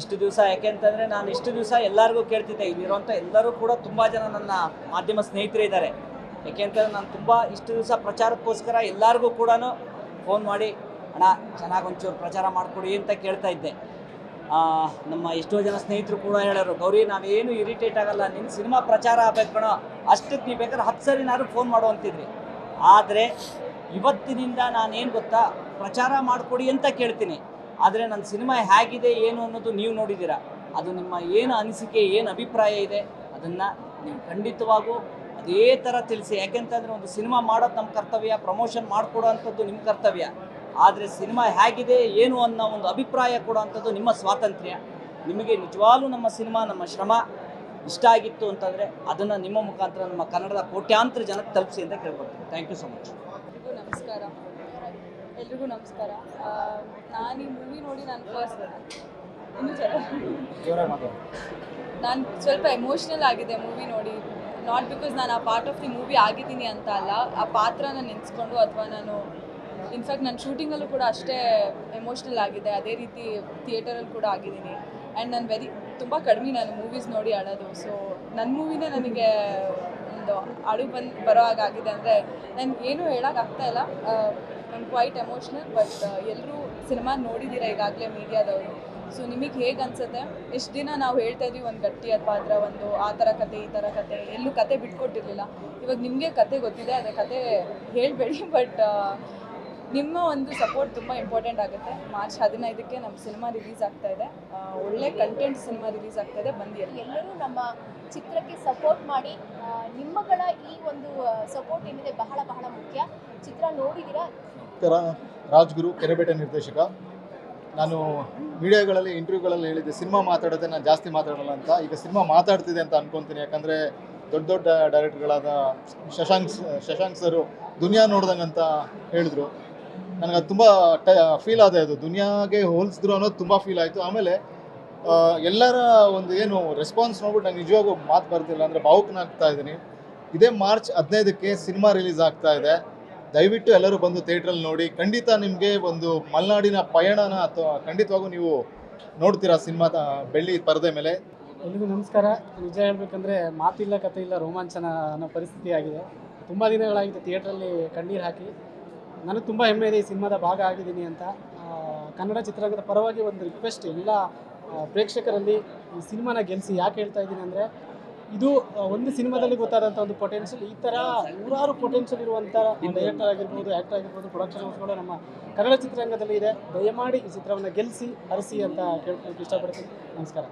ಇಷ್ಟು ದಿವಸ ಯಾಕೆಂತಂದರೆ ನಾನು ಇಷ್ಟು ದಿವಸ ಎಲ್ಲರಿಗೂ ಕೇಳ್ತಿದ್ದೆ ಇಲ್ಲಿರುವಂಥ ಎಲ್ಲರೂ ಕೂಡ ತುಂಬ ಜನ ನನ್ನ ಮಾಧ್ಯಮ ಸ್ನೇಹಿತರೇ ಇದ್ದಾರೆ. ಯಾಕೆಂತಂದರೆ ನಾನು ತುಂಬ ಇಷ್ಟು ದಿವಸ ಪ್ರಚಾರಕ್ಕೋಸ್ಕರ ಎಲ್ಲರಿಗೂ ಕೂಡ ಫೋನ್ ಮಾಡಿ, ಅಣ್ಣ, ಚೆನ್ನಾಗಿ ಒಂಚೂರು ಪ್ರಚಾರ ಮಾಡಿಕೊಡಿ ಅಂತ ಕೇಳ್ತಾ ಇದ್ದೆ. ನಮ್ಮ ಎಷ್ಟೋ ಜನ ಸ್ನೇಹಿತರು ಕೂಡ ಹೇಳೋರು, ಗೌರಿ ನಾವೇನು ಇರಿಟೇಟ್ ಆಗಲ್ಲ ನಿನ್ನ ಸಿನಿಮಾ ಪ್ರಚಾರ ಆಗ್ಬೇಕು ಕಣೋ ಅಷ್ಟಕ್ಕೆ ನೀವು ಬೇಕಾದ್ರೆ ಹತ್ತು ಸರಿ ನಾನು ಫೋನ್ ಮಾಡು ಅಂತಿದ್ರಿ. ಆದರೆ ಇವತ್ತಿನಿಂದ ನಾನೇನು ಗೊತ್ತಾ, ಪ್ರಚಾರ ಮಾಡಿಕೊಡಿ ಅಂತ ಕೇಳ್ತೀನಿ. ಆದರೆ ನನ್ನ ಸಿನಿಮಾ ಹೇಗಿದೆ, ಏನು ಅನ್ನೋದು ನೀವು ನೋಡಿದ್ದೀರಾ? ಅದು ನಿಮ್ಮ ಏನು ಅನಿಸಿಕೆ, ಏನು ಅಭಿಪ್ರಾಯ ಇದೆ, ಅದನ್ನು ನೀವು ಖಂಡಿತವಾಗೂ ಅದೇ ಥರ ತಿಳಿಸಿ. ಯಾಕೆಂತಂದರೆ ಒಂದು ಸಿನಿಮಾ ಮಾಡೋದು ನಮ್ಮ ಕರ್ತವ್ಯ, ಪ್ರಮೋಷನ್ ಮಾಡಿಕೊಡೋವಂಥದ್ದು ನಿಮ್ಮ ಕರ್ತವ್ಯ. ಆದರೆ ಸಿನಿಮಾ ಹೇಗಿದೆ, ಏನು ಅನ್ನೋ ಒಂದು ಅಭಿಪ್ರಾಯ ಕೊಡೋವಂಥದ್ದು ನಿಮ್ಮ ಸ್ವಾತಂತ್ರ್ಯ. ನಿಮಗೆ ನಿಜವಾಗ್ಲೂ ನಮ್ಮ ಸಿನಿಮಾ, ನಮ್ಮ ಶ್ರಮ ಇಷ್ಟ ಆಗಿತ್ತು ಅಂತಂದರೆ ಅದನ್ನು ನಿಮ್ಮ ಮುಖಾಂತರ ನಮ್ಮ ಕನ್ನಡದ ಕೋಟ್ಯಾಂತರ ಜನಕ್ಕೆ ತಲುಪಿಸಿ ಅಂತ ಕೇಳ್ಬೋದು ಥ್ಯಾಂಕ್ ಯು ಸೊ ಮಚ್ ನಮಸ್ಕಾರ. ಎಲ್ರಿಗೂ ನಮಸ್ಕಾರ. ನಾನು ಈ ಮೂವಿ ನೋಡಿ ನಾನು ಫಸ್ಟ್ ಇನ್ನೂ ಚೆನ್ನಾಗಿ ನಾನು ಸ್ವಲ್ಪ ಎಮೋಷ್ನಲ್ ಆಗಿದೆ ಮೂವಿ ನೋಡಿ. ನಾಟ್ ಬಿಕಾಸ್ ನಾನು ಆ ಪಾರ್ಟ್ ಆಫ್ ದಿ ಮೂವಿ ಆಗಿದ್ದೀನಿ ಅಂತ ಅಲ್ಲ ಆ ಪಾತ್ರನ ನೆನೆಸ್ಕೊಂಡು ಅಥವಾ ನಾನು ಇನ್ಫ್ಯಾಕ್ಟ್ ನನ್ನ ಶೂಟಿಂಗಲ್ಲೂ ಕೂಡ ಅಷ್ಟೇ ಎಮೋಷ್ನಲ್ ಆಗಿದೆ. ಅದೇ ರೀತಿ ಥಿಯೇಟರಲ್ಲಿ ಕೂಡ ಆಗಿದ್ದೀನಿ. ಆ್ಯಂಡ್ ನಾನು ವೆರಿ ತುಂಬ ಕಡಿಮೆ ನಾನು ಮೂವೀಸ್ ನೋಡಿ ಆಡೋದು ಸೊ ನನ್ನ ಮೂವಿನೇ ನನಗೆ ಒಂದು ಅಳು ಬಂದು ಬರೋ ಹಾಗಾಗಿದೆ ಅಂದರೆ ನನಗೇನು ಏನೂ ಹೇಳೋಕ್ಕಾಗ್ತಾ ಇಲ್ಲ. ನಾನು ಕ್ವೈಟ್ ಎಮೋಷ್ನಲ್ ಬಟ್ ಎಲ್ಲರೂ ಸಿನಿಮಾ ನೋಡಿದ್ದೀರಾ ಈಗಾಗಲೇ ಮೀಡಿಯಾದವರು? ಸೊ ನಿಮಗೆ ಹೇಗೆ ಅನ್ಸುತ್ತೆ? ಎಷ್ಟು ದಿನ ನಾವು ಹೇಳ್ತಾ ಇದ್ವಿ, ಒಂದು ಗಟ್ಟಿಯಾದ ಪಾತ್ರ, ಒಂದು ಆ ಥರ ಕತೆ, ಈ ಥರ ಕತೆ, ಎಲ್ಲೂ ಕತೆ ಬಿಟ್ಕೊಟ್ಟಿರಲಿಲ್ಲ. ಇವಾಗ ನಿಮಗೆ ಕತೆ ಗೊತ್ತಿದೆ, ಅದೇ ಕತೆ ಹೇಳಬೇಡಿ, ಬಟ್ ನಿಮ್ಮ ಒಂದು ಸಪೋರ್ಟ್ ತುಂಬ ಇಂಪಾರ್ಟೆಂಟ್ ಆಗುತ್ತೆ. ಮಾರ್ಚ್ ಹದಿನೈದಕ್ಕೆ ನಮ್ಮ ಸಿನಿಮಾ ರಿಲೀಸ್ ಆಗ್ತಾ ಇದೆ. ಒಳ್ಳೆ ಕಂಟೆಂಟ್ ಸಿನಿಮಾ ರಿಲೀಸ್ ಆಗ್ತಾ ಇದೆ ಬಂದು ಎಲ್ಲರೂ ನಮ್ಮ ಚಿತ್ರಕ್ಕೆ ಸಪೋರ್ಟ್ ಮಾಡಿ ನಿಮ್ಮಗಳ ಈ ಒಂದು ಸಪೋರ್ಟ್ ಏನಿದೆ, ಬಹಳ ಬಹಳ ಮುಖ್ಯ. ಚಿತ್ರ ನೋಡಿದ್ದೀರಾ ನಮಸ್ಕಾರ ರಾಜ್ಗುರು ಕೆರೆಬೇಟೆ ನಿರ್ದೇಶಕ. ನಾನು ಮೀಡಿಯಾಗಳಲ್ಲಿ, ಇಂಟರ್ವ್ಯೂಗಳಲ್ಲಿ ಹೇಳಿದ್ದೆ, ಸಿನಿಮಾ ಮಾತಾಡೋದೇ ನಾನು ಜಾಸ್ತಿ ಮಾತಾಡಲ್ಲ ಅಂತ. ಈಗ ಸಿನಿಮಾ ಮಾತಾಡ್ತಿದೆ ಅಂತ ಅನ್ಕೊತೀನಿ. ಯಾಕಂದರೆ ದೊಡ್ಡ ದೊಡ್ಡ ಡೈರೆಕ್ಟರ್ಗಳಾದ ಶಶಾಂಕ್ ಶಶಾಂಕ್ ಸರು ದುನಿಯಾ ನೋಡ್ದಂಗೆ ಅಂತ ಹೇಳಿದ್ರು. ನನಗೆ ಅದು ತುಂಬ ಟ ಫೀಲ್ ಆದ ಅದು. ದುನಿಯಾಗೆ ಹೋಲಿಸಿದ್ರು ಅನ್ನೋದು ತುಂಬ ಫೀಲ್ ಆಯಿತು. ಆಮೇಲೆ ಎಲ್ಲರ ಒಂದು ಏನು ರೆಸ್ಪಾನ್ಸ್ ನೋಡ್ಬಿಟ್ಟು ನಾನು ನಿಜವಾಗೂ ಮಾತು ಬರ್ತಿಲ್ಲ ಅಂದರೆ ಭಾವುಕನಾಗ್ತಾ ಇದ್ದೀನಿ. ಇದೇ ಮಾರ್ಚ್ ಹದಿನೈದಕ್ಕೆ ಸಿನಿಮಾ ರಿಲೀಸ್ ಆಗ್ತಾ ಇದೆ. ದಯವಿಟ್ಟು ಎಲ್ಲರೂ ಬಂದು ಥಿಯೇಟ್ರಲ್ಲಿ ನೋಡಿ, ಖಂಡಿತ ನಿಮಗೆ ಒಂದು ಮಲೆನಾಡಿನ ಪಯಣನ ಅಥವಾ ಖಂಡಿತವಾಗೂ ನೀವು ನೋಡ್ತೀರಾ ಸಿನಿಮಾ ಬೆಳ್ಳಿ ಪರದೆ ಮೇಲೆ? ಎಲ್ರಿಗೂ ನಮಸ್ಕಾರ. ನಿಜ ಹೇಳ್ಬೇಕಂದ್ರೆ ಮಾತಿಲ್ಲ ಕತೆ ಇಲ್ಲ ರೋಮಾಂಚನ ಅನ್ನೋ ಪರಿಸ್ಥಿತಿ ಆಗಿದೆ. ತುಂಬ ದಿನಗಳಾಗಿದೆ ಥಿಯೇಟ್ರಲ್ಲಿ ಕಣ್ಣೀರು ಹಾಕಿ. ನನಗೆ ತುಂಬ ಹೆಮ್ಮೆ ಇದೆ ಈ ಸಿನಿಮಾದ ಭಾಗ ಆಗಿದ್ದೀನಿ ಅಂತ. ಕನ್ನಡ ಚಿತ್ರರಂಗದ ಪರವಾಗಿ ಒಂದು ರಿಕ್ವೆಸ್ಟ್ ಎಲ್ಲ ಪ್ರೇಕ್ಷಕರಲ್ಲಿ ಈ ಸಿನಿಮಾನ ಗೆಲ್ಲಿಸಿ ಯಾಕೆ ಹೇಳ್ತಾ ಇದ್ದೀನಿ ಅಂದರೆ ಇದು ಒಂದು ಸಿನಿಮಾದಲ್ಲಿ ಗೊತ್ತಾದಂಥ ಒಂದು ಪೊಟೆನ್ಷಿಯಲ್ ಈ ತರ ನೂರಾರು ಪೊಟೆನ್ಷಿಯಲ್ ಇರುವಂಥ ಡೈರೆಕ್ಟರ್ ಆಗಿರ್ಬೋದು ಆಕ್ಟರ್ ಆಗಿರ್ಬೋದು ಪ್ರೊಡಕ್ಷನ್ ಹೌಸ್ಗಳು ನಮ್ಮ ಕನ್ನಡ ಚಿತ್ರರಂಗದಲ್ಲಿ ಇದೆ. ದಯಮಾಡಿ ಈ ಚಿತ್ರವನ್ನು ಗೆಲ್ಲಿಸಿ ಹರಿಸಿ ಅಂತ ಕೇಳ್ಕೊಳಕ್ಕೆ ಇಷ್ಟಪಡ್ತೀನಿ. ನಮಸ್ಕಾರ.